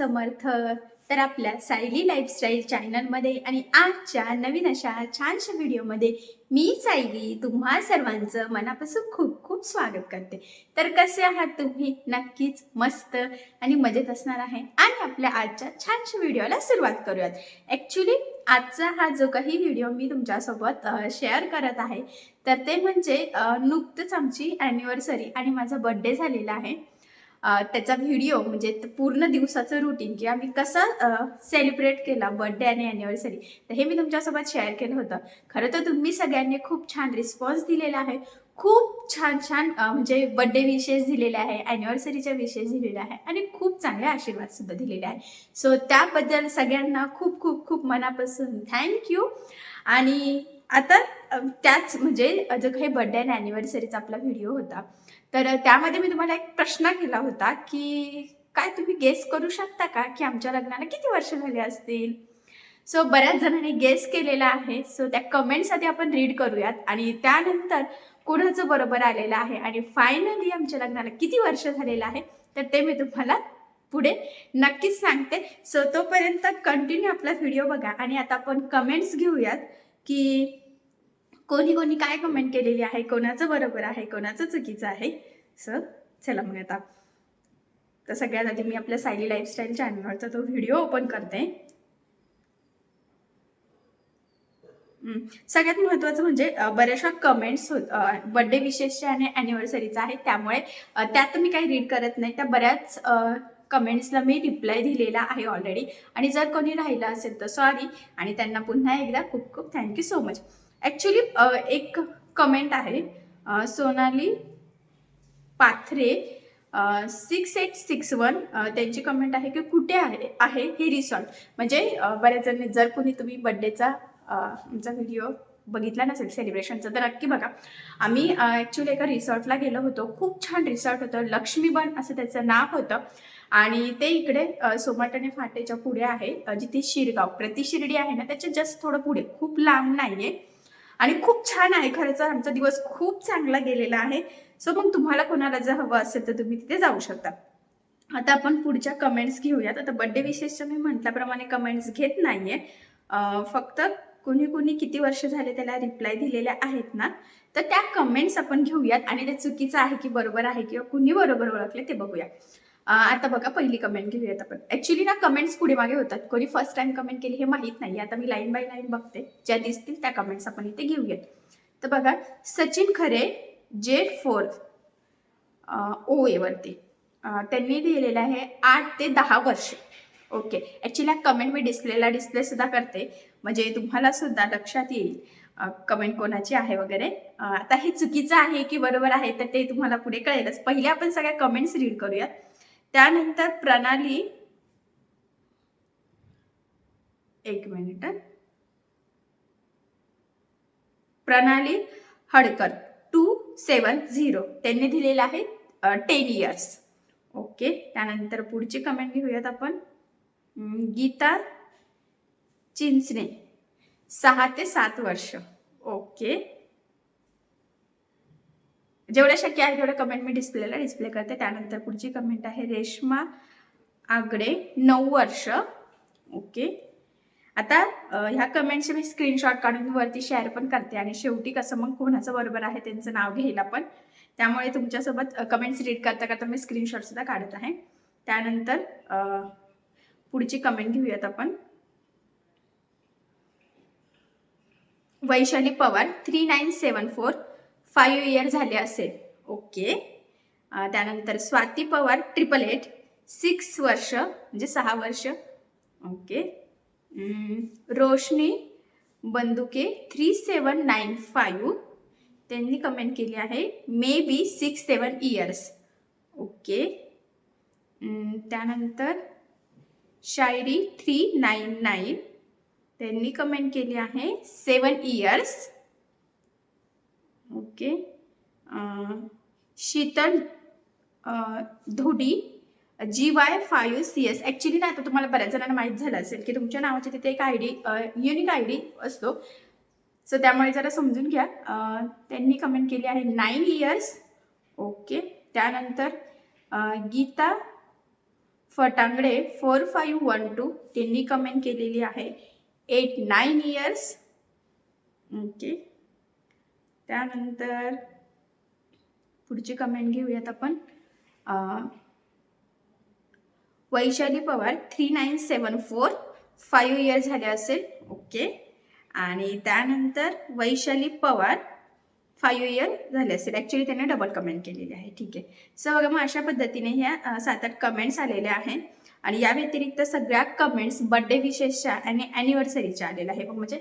समर्थ तर आपल्या सायली लाईफस्टाईल चॅनलमध्ये आणि आजच्या नवीन अशा छानशा व्हिडिओमध्ये मी सायली तुम्हा सर्वांचं मनापासून खूप खूप स्वागत करते. तर कसे आहात तुम्ही? नक्कीच मस्त आणि मजेत असणार आहे. आणि आपल्या आजच्या छानशा व्हिडिओला सुरुवात करूयात. ॲक्च्युली आजचा हा जो काही व्हिडिओ मी तुमच्यासोबत शेअर करत आहे तर ते म्हणजे नुकतंच आमची ॲनिव्हर्सरी आणि माझा बड्डे झालेला आहे. त्याचा व्हिडिओ म्हणजे पूर्ण दिवसाचं रुटीन की आम्ही कसं सेलिब्रेट केला बर्थडे आणि ॲनिव्हर्सरी तर हे मी तुमच्यासोबत शेअर केलं होतं. खरं तर तुम्ही सगळ्यांनी खूप छान रिस्पॉन्स दिलेला आहे. खूप छान छान म्हणजे बड्डे विशेष दिलेले आहे ॲनिव्हर्सरीच्या विशेष दिलेला आहे आणि खूप चांगले आशीर्वाद सुद्धा दिलेले आहे. सो त्याबद्दल सगळ्यांना खूप खूप खूप मनापासून थँक्यू आणि आता त्याच म्हणजे जो काही बर्थडे आणि ॲनिव्हर्सरीचा आपला व्हिडिओ होता तर त्यामध्ये मी तुम्हाला एक प्रश्न केला होता की काय तुम्ही गेस करू शकता का की आमच्या लग्नाला किती वर्ष झाले असतील? सो बऱ्याच जणांनी गेस केलेला आहे. सो त्या कमेंट्स आधी आपण रीड करूयात. आणि त्यानंतर कोणाचं बरोबर आलेलं आहे? आणि फायनली आमच्या लग्नाला किती वर्ष झालेलं आहे? तर ते मी तुम्हाला पुढे नक्कीच सांगते. सो तोपर्यंत कंटिन्यू आपला व्हिडिओ बघा. आणि आता आपण कमेंट्स घेऊयात की कोणी कोणी काय कमेंट केलेली आहे? कोणाचं बरोबर आहे? कोणाचं चुकीचं आहे? सो चला मग आता. तर सगळ्यात आधी मी आपल्या सायली लाईफस्टाईल चॅनलवरचा तो व्हिडिओ ओपन करते. सगळ्यात महत्त्वाचं म्हणजे बऱ्याचशा कमेंट्स होत बड्डे विशेषचे आणि ॲनिव्हर्सरीचा आहे. त्यामुळे त्यात मी काही रीड करत नाही. त्या बऱ्याच कमेंट्सला मी रिप्लाय दिलेला आहे ऑलरेडी आणि जर कोणी राहिलं असेल तर सॉरी आणि त्यांना पुन्हा एकदा खूप खूप thank you so much actually एक कमेंट आहे. Sonali Pathare six eight six one त्यांची कमेंट आहे की कुठे आहे आहे हे रिसॉर्ट म्हणजे बऱ्याच जणी जर कोणी तुम्ही बड्डेचा आमचा व्हिडिओ बघितला नसेल सेलिब्रेशनचा तर नक्की बघा. आम्ही ॲक्च्युली एका रिसॉर्टला गेलो होतो. खूप छान रिसॉर्ट होतं. लक्ष्मीबन असं त्याचं नाव होतं. आणि ते इकडे सोमाटणे फाटेच्या पुढे आहे जिथे शिरगाव. प्रतिशिर्डी आहे ना त्याच्या जस्ट थोडं पुढे. खूप लांब नाही आहे आणि खूप छान आहे. खरंच आमचा दिवस खूप चांगला गेलेला आहे. सो मग तुम्हाला कोणाला जर हवं असेल तर तुम्ही तिथे जाऊ शकता. आता आपण पुढच्या कमेंट्स घेऊयात. आता बड्डे विशेषच्या मी म्हटल्याप्रमाणे कमेंट्स घेत नाहीये. फक्त कुणी कुणी किती वर्ष झाले त्याला रिप्लाय दिलेल्या आहेत ना? तर त्या कमेंट्स आपण घेऊयात. आणि ते चुकीचं आहे की बरोबर आहे किंवा कुणी बरोबर ओळखले ते बघूया. आता बघा पहिली कमेंट घेऊयात आपण. ऍक्च्युली ना कमेंट्स पुढे मागे होतात. कोणी फर्स्ट टाइम कमेंट केली हे माहीत नाही आता मी लाईन बाय लाईन बघते. ज्या दिसतील त्या कमेंट्स आपण इथे घेऊयात. तर बघा सचिन खरे जे फोर्थ ओ एवरती त्यांनी लिहिलेलं आहे आठ ते दहा वर्ष. ओके. ॲक्च्युली कमेंट मी डिस्प्लेला डिस्प्ले सुद्धा करते. म्हणजे तुम्हाला सुद्धा लक्षात येईल. कमेंट कोणाची आहे वगैरे. आता हे चुकीचं आहे की बरोबर आहे तर ते तुम्हाला पुढे कळेलच. पहिले आपण सगळ्या कमेंट्स रीड करूयात. त्यानंतर प्रणाली. एक मिनिट प्रणाली हडकर टू सेवन झिरो त्यांनी दिलेलं आहे टेन इयर्स ओके त्यानंतर पुढची कमेंट घेऊयात आपण. गीता चिंचणे सहा ते सात वर्ष. ओके. जेवढ्या शक्य आहे तेवढ्या कमेंट मी डिस्प्लेला डिस्प्ले करते. त्यानंतर पुढची कमेंट आहे रेश्मा आगडे नऊ वर्ष. ओके आता ह्या कमेंटचे मी स्क्रीनशॉट काढून वरती शेअर पण करते. आणि शेवटी कसं मग कोणाचं बरोबर आहे त्यांचं नाव घेईल आपण त्यामुळे तुमच्यासोबत कमेंट्स रीड करता करता मी स्क्रीनशॉट सुद्धा काढत आहे. त्यानंतर पुढची कमेंट घेऊयात आपण. Vaishali Pawar three nine seven four five year झाले असेल. ओके त्यानंतर Swati Pawar triple eight six वर्ष म्हणजे सहा वर्ष. Okay Roshni Bandukey three seven nine five त्यांनी कमेंट केली आहे. Maybe six seven years okay त्यानंतर शायरी थ्री नाईन नाईन त्यांनी कमेंट केली आहे. Seven years okay. Sheetal Dhodi G Y five C S. Actually ना आता तुम्हाला बऱ्याच जणांना माहीत झालं असेल की तुमच्या नावाची तिथे एक I D unique I D असतो. सो त्यामुळे जरा समजून घ्या. त्यांनी कमेंट केली आहे नाईन इयर्स ओके. त्यानंतर Geeta Phatangde four five one two त्यांनी कमेंट केलेली आहे एट नाईन इयर्स ओके. त्यानंतर पुढची कमेंट घेऊयात आपण. Vaishali Pawar three nine seven four five year झाले असेल. ओके आणि त्यानंतर वैशाली पवार फायव्ह इयर झाले असेल ॲक्च्युली त्याने डबल कमेंट केलेली आहे ठीक आहे. सो बघा मग अशा पद्धतीने ह्या सात आठ कमेंट्स आलेल्या आहेत. आणि या व्यतिरिक्त सगळ्या कमेंट्स बड्डे विशेषच्या आणि ॲनिव्हर्सरीच्या आलेल्या आहे म्हणजे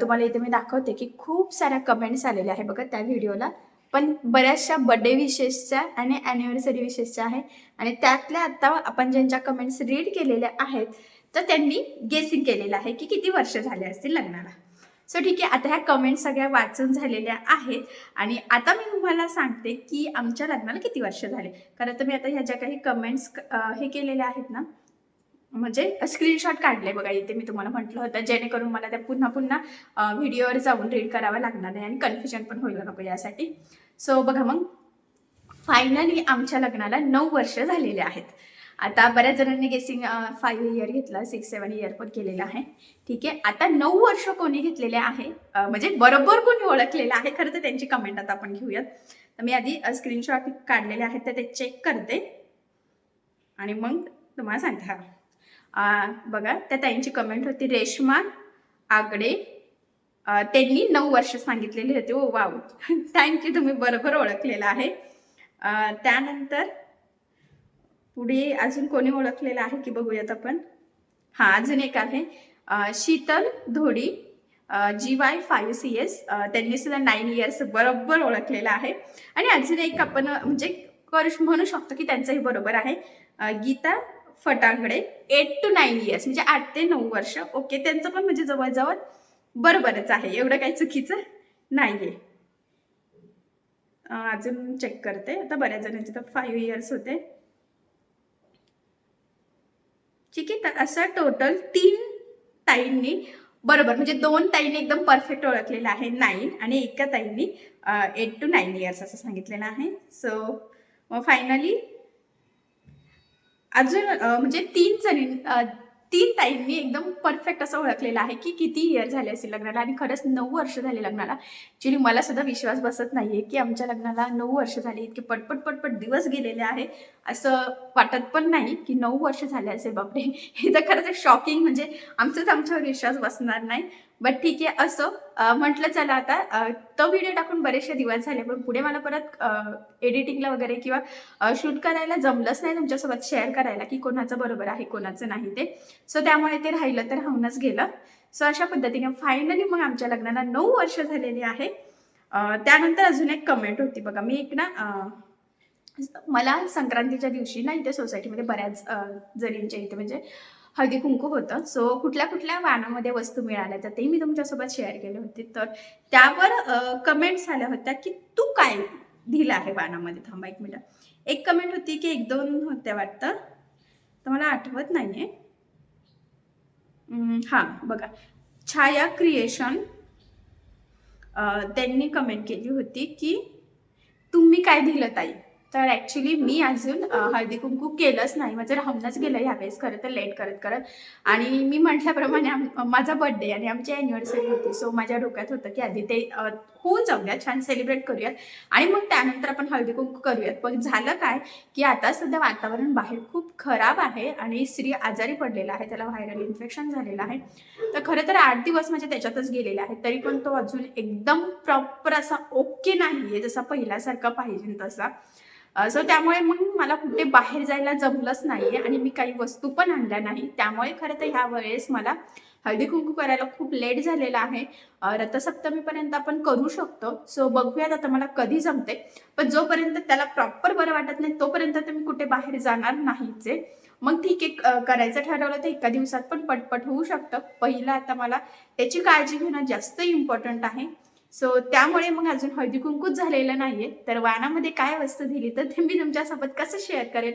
तुम्हाला इथे मी दाखवते की खूप साऱ्या कमेंट्स आलेल्या आहे बघा त्या व्हिडिओला पण बऱ्याचशा बड्डे विशेषच्या आणि ॲनिव्हर्सरी विशेषच्या आहे आणि त्यातल्या आत्ता आपण ज्यांच्या कमेंट्स रीड केलेल्या आहेत तर त्यांनी गेसिंग केलेलं आहे की किती वर्ष झाले असतील लग्नाला. सो ठीक आहे. आता ह्या कमेंट सगळ्या वाचून झालेल्या आहेत. आणि आता मी तुम्हाला सांगते की आमच्या लग्नाला किती वर्ष झाले? कारण तर मी आता ह्या ज्या काही कमेंट्स हे केलेल्या आहेत ना म्हणजे स्क्रीनशॉट काढले बघा. इथे मी तुम्हाला म्हटलं होतं जेणेकरून मला त्या पुन्हा पुन्हा व्हिडिओवर जाऊन रीड करावं लागणार नाही आणि कन्फ्युजन पण होईल नको यासाठी. सो बघा मग फायनली आमच्या लग्नाला नऊ वर्ष झालेले आहेत. आता बऱ्याच जणांनी गेसिंग फाईव्ह इयर घेतलं सिक्स सेवन इयर पण केलेला आहे. ठीक आहे? आता नऊ वर्ष कोणी घेतलेले आहे म्हणजे बरोबर कोणी ओळखलेलं आहे खरं तर त्यांची कमेंट आता आपण घेऊयात. तर मी आधी स्क्रीनशॉट काढलेले आहेत तर ते चेक करते. आणि मग तुम्हाला सांगते बघा त्या ताईंची कमेंट होती रेश्मा आगडे त्यांनी नऊ वर्ष सांगितलेली होती ओ वाव थँक्यू तुम्ही बरोबर ओळखलेलं आहे. त्यानंतर पुढे अजून कोणी ओळखलेलं आहे की बघूयात आपण? हा अजून एक आहे. Sheetal Dhodi G Y five C S त्यांनी सुद्धा नाईन इयर्स बरोबर ओळखलेलं आहे. आणि अजून एक आपण म्हणजे करू म्हणू शकतो की त्यांचंही बरोबर आहे. Geeta Phatangde eight two nine years म्हणजे आठ ते नऊ वर्ष. ओके त्यांचं पण म्हणजे जवळजवळ बरोबरच आहे. एवढं काही चुकीचं नाही आहे अजून चेक करते. आता बऱ्याच जणांचे तर फाईव्ह इयर्स होते. ठीक आहे? तर असं टोटल तीन ताईंनी बरोबर म्हणजे दोन ताईंनी एकदम परफेक्ट ओळखलेलं आहे नाईन आणि एका ताईंनी एट टू नाईन इयर्स असं सांगितलेलं आहे. सो फायनली अजून म्हणजे तीन जणी तीन ताईंनी एकदम परफेक्ट असं ओळखलेलं आहे की किती इयर झाले असेल लग्नाला आणि खरंच नऊ वर्ष झाले लग्नाला. ऍक्च्युली मला सुद्धा विश्वास बसत नाहीये की आमच्या लग्नाला नऊ वर्ष झाली इतके पटपट पटपट दिवस गेलेले आहे असं वाटत पण नाही की नऊ वर्ष झाले असेल बापरे. हे तर खरंच शॉकिंग म्हणजे आमचाच आमच्यावर विश्वास बसणार नाही. बट ठीक आहे असं. म्हटलं चला आता तो व्हिडिओ टाकून बरेचसे दिवस झाले पण पुढे मला परत एडिटिंगला वगैरे किंवा शूट करायला जमलंच नाही तुमच्यासोबत शेअर करायला की कोणाचं बरोबर आहे कोणाचं नाही ते. सो त्यामुळे ते राहिलं तर राहूनच गेलं. सो अशा पद्धतीने फायनली मग आमच्या लग्नाला नऊ वर्ष झालेली आहे. त्यानंतर अजून एक कमेंट होती बघा. मी एक ना मला संक्रांतीच्या दिवशी ना इथे सोसायटीमध्ये बऱ्याच जणींच्या इथे म्हणजे हळदी कुंकू होतं. सो कुठल्या कुठल्या वाणामध्ये वस्तू मिळाल्या तर ते मी तुमच्यासोबत शेअर केले होते. तर त्यावर कमेंट्स आल्या होत्या की तू काय दिलं आहे वाणामध्ये थांबा एक मिनिट. एक कमेंट होती की एक दोन होत्या वाटतं. तर मला आठवत नाही आहे हां बघा. छाया क्रिएशन त्यांनी कमेंट केली होती की तुम्ही काय दिलं ताई? तर ॲक्च्युली मी अजून हळदी कुंकू केलंच नाही. माझं राहूनच गेलं ह्यावेळेस खरं तर लेट करत करत. आणि मी म्हटल्याप्रमाणे माझा बर्थडे आणि आमची अॅनिव्हर्सरी होती. सो माझ्या डोक्यात होतं की आधी ते होऊन जाऊया छान सेलिब्रेट करूयात. आणि मग त्यानंतर आपण हळदी कुंकू करूयात. पण झालं काय की आता सध्या वातावरण बाहेर खूप खराब आहे आणि स्त्री आजारी पडलेला आहे. त्याला व्हायरल इन्फेक्शन झालेलं आहे. तर खरं तर आठ दिवस म्हणजे त्याच्यातच गेलेले आहेत. तरी पण तो अजून एकदम प्रॉपर असा ओके नाही आहे जसा पहिल्यासारखा पाहिजे तसा. सो त्यामुळे मग मला कुठे बाहेर जायला जमलंच नाहीये आणि मी काही वस्तू पण आणल्या नाही. त्यामुळे खरं तर ह्या वेळेस मला हळदी कुंकू करायला खूप लेट झालेला आहे. रथसप्तमीपर्यंत आपण करू शकतो. सो बघूयात आता मला कधी जमते. पण जोपर्यंत त्याला प्रॉपर बरं वाटत नाही तोपर्यंत तर मी कुठे बाहेर जाणार नाहीचे. मग ठीक आहे करायचं ठरवलं तर एका दिवसात पण पटपट होऊ शकतं. पहिलं आता मला त्याची काळजी घेणं जास्त इम्पॉर्टंट आहे. सो त्यामुळे मग अजून हळदी कुंकूच झालेलं नाहीये. तर वाणामध्ये काय वस्तू दिली तर ते मी तुमच्यासोबत कसं शेअर करेल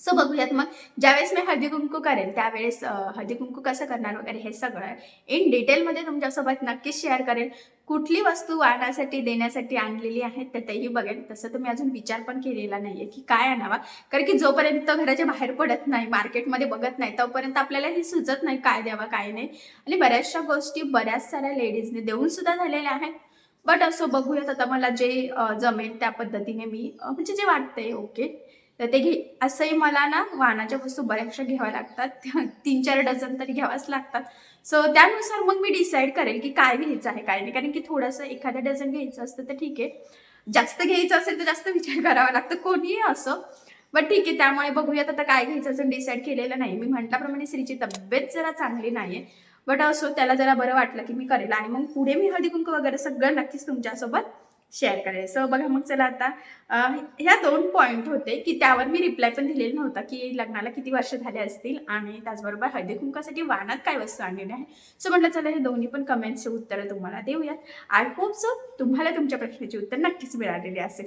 सो बघूयात मग. ज्यावेळेस मी हळदी कुंकू करेल त्यावेळेस हळदी कुंकू कसं करणार वगैरे हे सगळं इन डिटेलमध्ये तुमच्यासोबत नक्कीच शेअर करेल कुठली वस्तू वाहण्यासाठी देण्यासाठी आणलेली आहे तर तेही बघेन. तसं तर मी अजून विचार पण केलेला नाहीये की काय आणावा. कारण की जोपर्यंत घराच्या बाहेर पडत नाही मार्केटमध्ये बघत नाही तोपर्यंत आपल्याला हे सुचत नाही काय द्यावं काय नाही. आणि बऱ्याचशा गोष्टी बऱ्याच साऱ्या लेडीजने देऊन सुद्धा झालेल्या आहेत. बट असं बघूयात. आता मला जे जमेल त्या पद्धतीने मी म्हणजे जे वाटतंय ओके तर ते घे असंही मला ना वाहनाच्या वस्तू बऱ्याचशा घ्याव्या लागतात. तीन चार डझन तरी घ्यावाच लागतात. सो त्यानुसार मग मी डिसाईड करेल की काय घ्यायचं आहे काय नाही. कारण की थोडंसं एखाद्या डझन घ्यायचं असतं तर ठीक आहे. जास्त घ्यायचं असेल तर जास्त विचार करावा लागतं. कोणीही असं. बट ठीक आहे त्यामुळे बघूयात आता काय घ्यायचं असं डिसाईड केलेलं नाही. मी म्हटल्याप्रमाणे श्रीची तब्येत जरा चांगली नाहीये. बट असो uh, त्याला जरा बरं वाटलं की मी करेल. आणि मग पुढे मी हळदी कुंकू वगैरे सगळं नक्कीच तुमच्यासोबत शेअर करायला सो बघा मग चला आता ह्या दोन पॉईंट होते की त्यावर मी रिप्लाय पण दिलेला नव्हता की लग्नाला किती वर्ष झाले असतील आणि त्याचबरोबर हळदी कुंकासाठी वाहनात काय वस्तू आणलेली आहे सो म्हटलं चला हे दोन्ही पण कमेंट्सचे उत्तरं तुम्हाला देऊयात. आय होप सो तुम्हाला तुमच्या प्रश्नाची उत्तर नक्कीच मिळालेली असेल.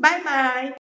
bye bye